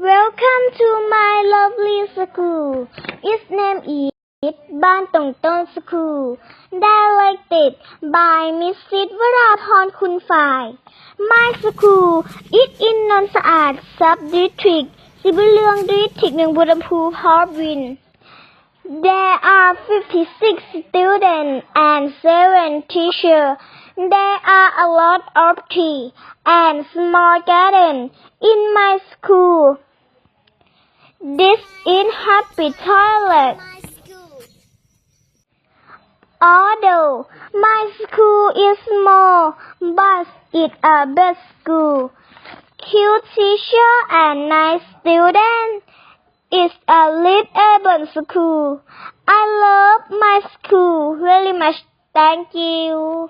Welcome to my lovely school. Its name is Ban Tong Ton School, directed by Miss Sidwarathon Kunfai. My school is in Nonsaad sub-district, Sibilung district, Nungburampu, Harbin. There are 56 students and 7 teachers. There are a lot of tea and small garden in my school. This is happy toilet. Although my school is small, but it's a best school. Cute teacher and nice student. It's a little urban school. I love my school very much. Thank you.